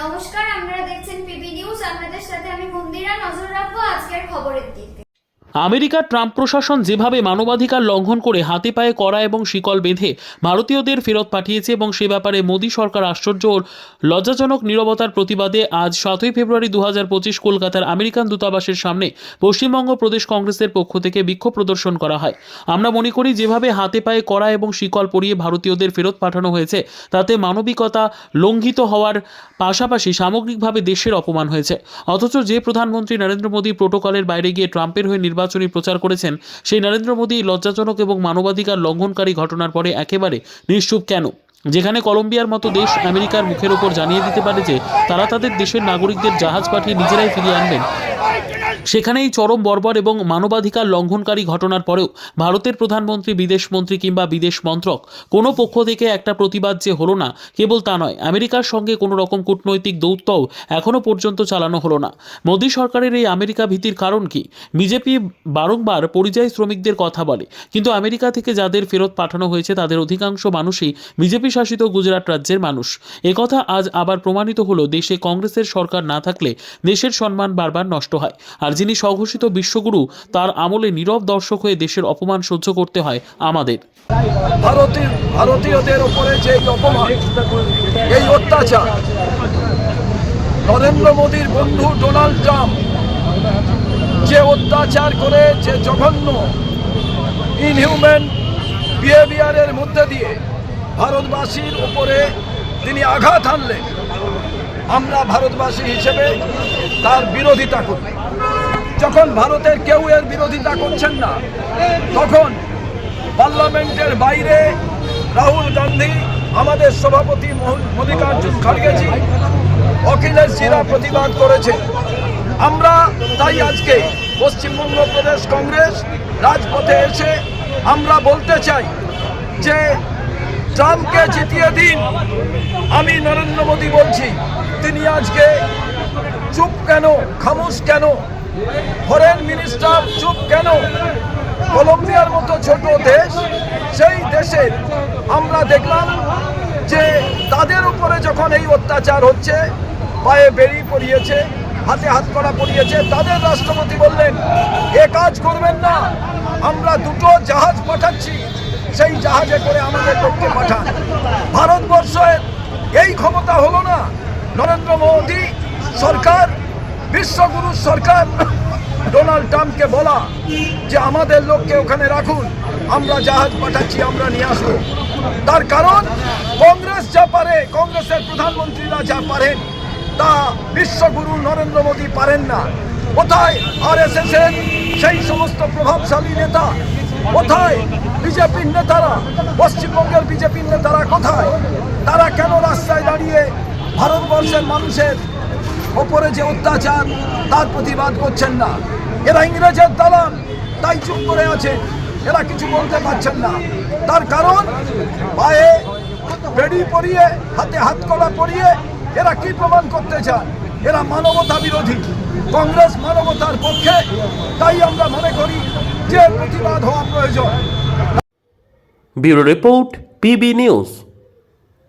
নমস্কার আপনারা দেখছেন পিবি নিউজ। আপনাদের সাথে আমি মন্দিরা নজর রাখব আজকের খবরের দিকে। আমেরিকার ট্রাম্প প্রশাসন যেভাবে মানবাধিকার লঙ্ঘন করে হাতে পায়ে কড়া এবং শিকল বেঁধে ভারতীয়দের ফেরত পাঠিয়েছে এবং সে ব্যাপারে মোদী সরকার আশ্চর্য ও লজ্জাজনক নীরবতার প্রতিবাদে আজ সাতই ফেব্রুয়ারি দু পঁচিশ কলকাতার আমেরিকান দূতাবাসের সামনে পশ্চিমবঙ্গ প্রদেশ কংগ্রেসের পক্ষ থেকে বিক্ষোভ প্রদর্শন করা হয়। আমরা মনে করি যেভাবে হাতে পায়ে কড়া এবং শিকল পরিয়ে ভারতীয়দের ফেরত পাঠানো হয়েছে, তাতে মানবিকতা লঙ্ঘিত হওয়ার পাশাপাশি সামগ্রিকভাবে দেশের অপমান হয়েছে। অথচ যে প্রধানমন্ত্রী নরেন্দ্র মোদী প্রোটোকলের বাইরে গিয়ে ট্রাম্পের হয়ে নির্বাচনী প্রচার করেছেন। সেই নরেন্দ্র মোদী লজ্জাজনক এবং মানবাধিকার লঙ্ঘনকারী ঘটনার পরে একেবারে নিশ্চুপ কেন? যেখানে কলম্বিয়ার মতো দেশ আমেরিকার মুখের ওপর জানিয়ে দিতে পারে যে, তারা তাদের দেশের নাগরিকদের জাহাজ পাঠিয়ে নিজেরাই ফিরিয়ে আনবেন। সেখানেই চরম বর্বর এবং মানবাধিকার লঙ্ঘনকারী ঘটনার পরেও ভারতের প্রধানমন্ত্রী, বিদেশমন্ত্রী কিংবা বিদেশ মন্ত্রক কোনো পক্ষ থেকে একটা প্রতিবাদ যে হলো না, কেবল তা নয়, আমেরিকার সঙ্গে কোনো রকম কূটনৈতিক দৌত্যও এখনও পর্যন্ত চালানো হলো না। মোদী সরকারের এই আমেরিকা ভীতির কারণ কি? বিজেপি বারংবার পরিযায়ী শ্রমিকদের কথা বলে, কিন্তু আমেরিকা থেকে যাদের ফেরত পাঠানো হয়েছে তাদের অধিকাংশ মানুষই বিজেপি শাসিত গুজরাট রাজ্যের মানুষ। একথা আজ আবার প্রমাণিত হলো, দেশে কংগ্রেসের সরকার না থাকলে দেশের সম্মান বারবার নষ্ট হয়। আর যিনি স্বঘোষিত বিশ্বগুরু, তার আমলে নীরব দর্শক হয়ে দেশের অপমান সহ্য করতে হয় আমাদের। ভারতীয় ভারতীয়দের উপরে যে অপমান, এই অত্যাচার, নরেন্দ্র মোদীর বন্ধু ডোনাল্ড ট্রাম্প যে অত্যাচার করে, যে জঘন্য ইনহিউম্যান বিহেভিয়ারের মধ্যে দিয়ে ভারতবাসীর উপরে তিনি আঘাত হানলেন। আমরা ভারতবাসী হিসেবে তার বিরোধিতা করবে। যখন ভারতের কেউ এর বিরোধিতা করছেন না, তখন পার্লামেন্টের বাইরে রাহুল গান্ধী, আমাদের সভাপতি মল্লিকার্জুন খাড়গেজি অখিলেশজিরা প্রতিবাদ করেছে আমরা তাই আজকে পশ্চিমবঙ্গ প্রদেশ কংগ্রেস রাজপথে এসে আমরা বলতে চাই যে, ট্রাম্পকে জিতিয়ে দিন। আমি নরেন্দ্র মোদী বলছি, তিনি আজকে চুপ কেন? খামোশ কেন? ফরেন মিনিস্টার চুপ কেন? কলম্বিয়ার মতো ছোট দেশ, সেই দেশে আমরা দেখলাম যে তাদের উপরে যখন এই অত্যাচার হচ্ছে, পায়ে বেরি পড়িয়েছে হাতে হাত করা পড়িয়েছে তাদের রাষ্ট্রপতি বললেন, এ কাজ করবেন না, আমরা দুটো জাহাজ পাঠাচ্ছি, সেই জাহাজে করে আমাদের লোককে পাঠান। ভারতবর্ষের এই ক্ষমতা হলো না। নরেন্দ্র মোদী সরকার, বিশ্বগুরু সরকার, ডোনাল্ড ট্রাম্পকে বলা যে আমাদের লোককে ওখানে রাখুন, আমরা জাহাজ পাঠাচ্ছি, আমরা নিয়ে আসব। তার কারণ, কংগ্রেস যা পারে, কংগ্রেসের প্রধানমন্ত্রীরা যা পারেন, তা বিশ্বগুরু নরেন্দ্র মোদী পারেন না। কোথায় আর এস এর সেই সমস্ত প্রভাবশালী নেতা? কোথায় বিজেপির নেতারা? পশ্চিমবঙ্গের বিজেপির নেতারা কোথায়? তারা কেন রাস্তায় দাঁড়িয়ে ভারতবর্ষের মানুষের ওপরে যে অত্যাচার, তার প্রতিবাদ করছেন না। এরা ইংরেজের দালাল, তাই চুপ করে আছে। এরা কিছু বলতে পারছেন না। তার কারণ, পায়ে বেড়ি পরিয়ে, হাতে হাত কলা পরিয়ে এরা কি প্রমাণ করতে চান? এরা মানবতা বিরোধী। কংগ্রেস মানবতার পক্ষে, তাই আমরা মনে করি যে প্রতিবাদ হওয়া প্রয়োজন। Bureau report, PB news.